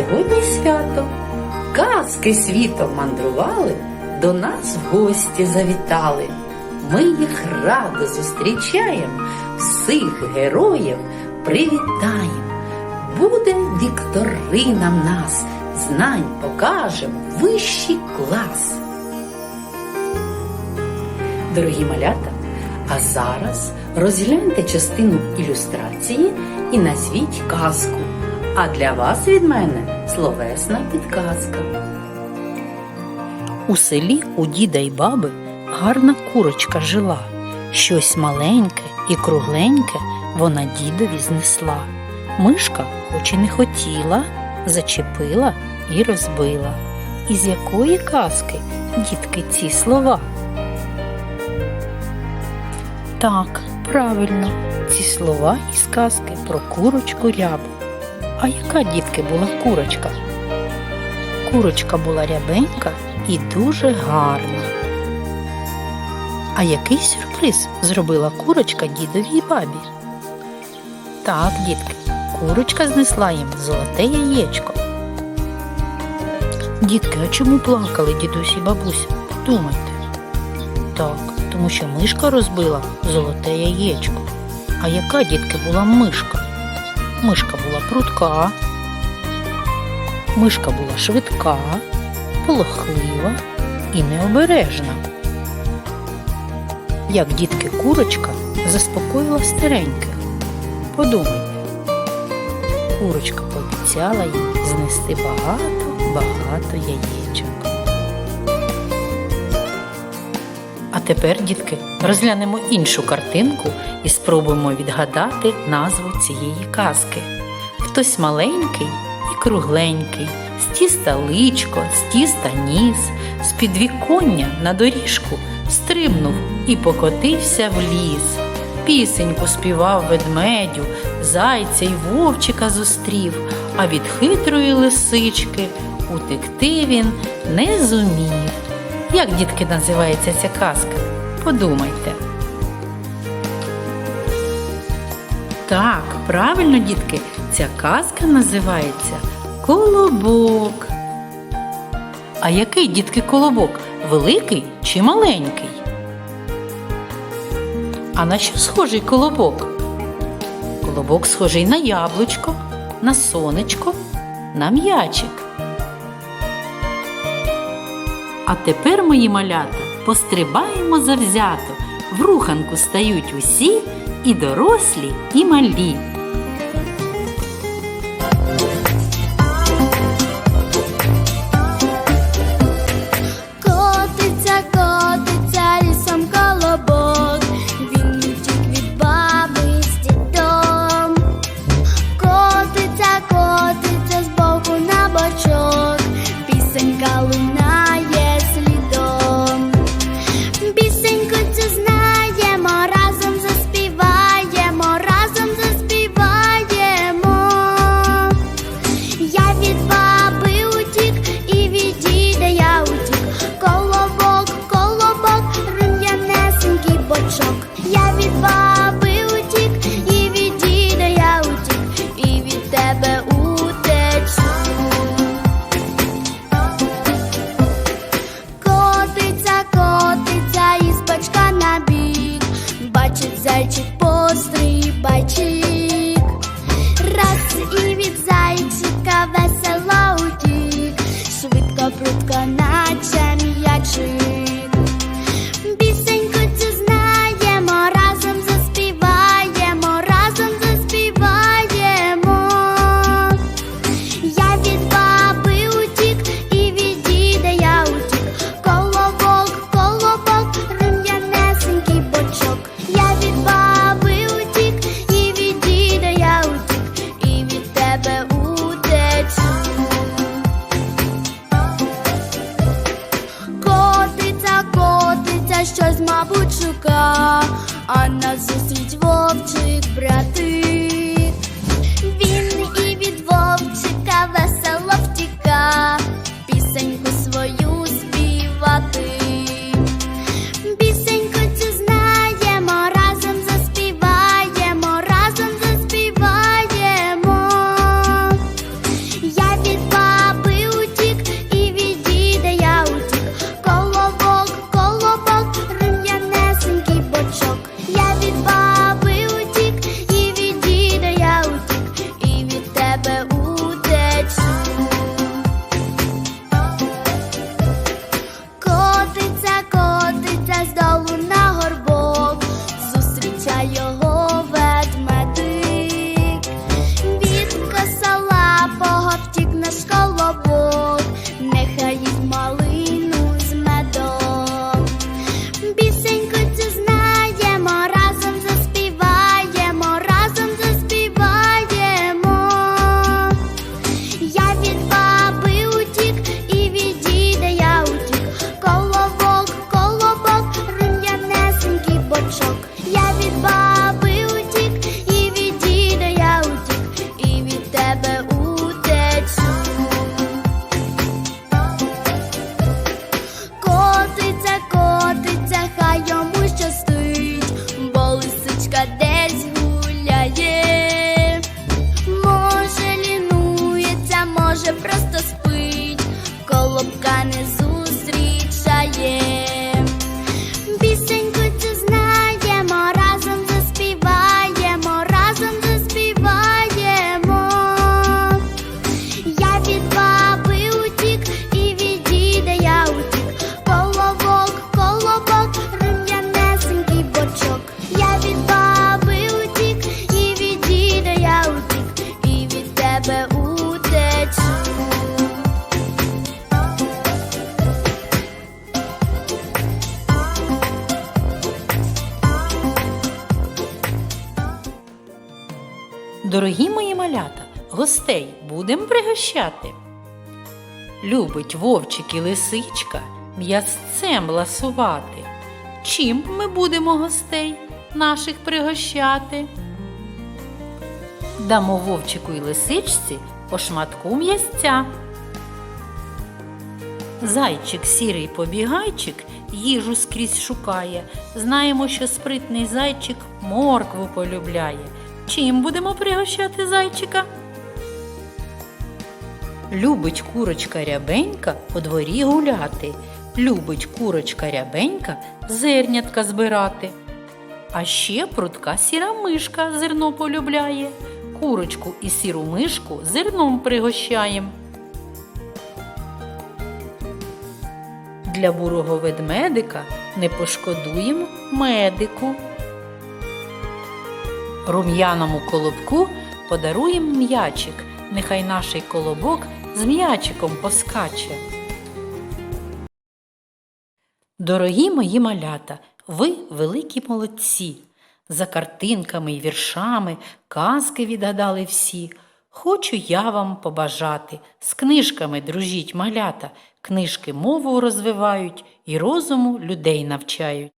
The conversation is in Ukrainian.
сьогодні свято. Казки світом мандрували, до нас в гості завітали. Ми їх радо зустрічаємо, всіх героїв привітаємо. Буде вікторина в нас, знань покажемо вищий клас. Дорогі малята, а зараз розгляньте частину ілюстрації і назвіть казку. А для вас від мене словесна підказка. У селі у діда й баби гарна курочка жила. Щось маленьке і кругленьке вона дідові знесла. Мишка, хоч і не хотіла, зачепила і розбила. Із якої казки, дітки, ці слова? Так, правильно, ці слова із казки про курочку рябу. А яка дітки була курочка? Курочка була рябенька і дуже гарна. А який сюрприз зробила курочка дідовій бабі? Так, дітки, курочка знесла їм золоте яєчко. Дітки, а чому плакали дідусь і бабуся? Подумайте. Так, тому що мишка розбила золоте яєчко. А яка дітки була мишка? Мишка була прутка, мишка була швидка, полохлива і необережна. Як дітки курочка заспокоїла стареньких. Подумайте, курочка пообіцяла їм знести багато-багато яєчок. Тепер, дітки, розглянемо іншу картинку і спробуємо відгадати назву цієї казки. Хтось маленький і кругленький, з тіста личко, з тіста ніс, з підвіконня на доріжку стрибнув і покотився в ліс. Пісеньку співав ведмедю, зайця й вовчика зустрів, а від хитрої лисички утекти він не зумів. Як, дітки, називається ця казка? Подумайте. Так, правильно, дітки, ця казка називається Колобок. А який, дітки, колобок? Великий чи маленький? А на що схожий колобок? Колобок схожий на яблучко, на сонечко, на м'ячик. А тепер, мої малята, пострибаємо завзято. В руханку стають усі, і дорослі, і малі. Дорогі мої малята, гостей будемо пригощати. Любить вовчик і лисичка м'ясцем ласувати. Чим ми будемо гостей наших пригощати? Дамо вовчику і лисичці по шматку м'ясця. Зайчик сірий побігайчик їжу скрізь шукає. Знаємо, що спритний зайчик моркву полюбляє. Чим будемо пригощати зайчика? Любить курочка рябенька по дворі гуляти. Любить курочка рябенька зернятка збирати. А ще прудка сіра мишка зерно полюбляє. Курочку і сіру мишку зерном пригощаєм. Для бурого ведмедика не пошкодуєм медику. Рум'яному колобку подаруєм м'ячик, нехай наший колобок з м'ячиком поскаче. Дорогі мої малята, ви великі молодці. За картинками й віршами казки відгадали всі. Хочу я вам побажати. З книжками дружіть малята, книжки мову розвивають і розуму людей навчають.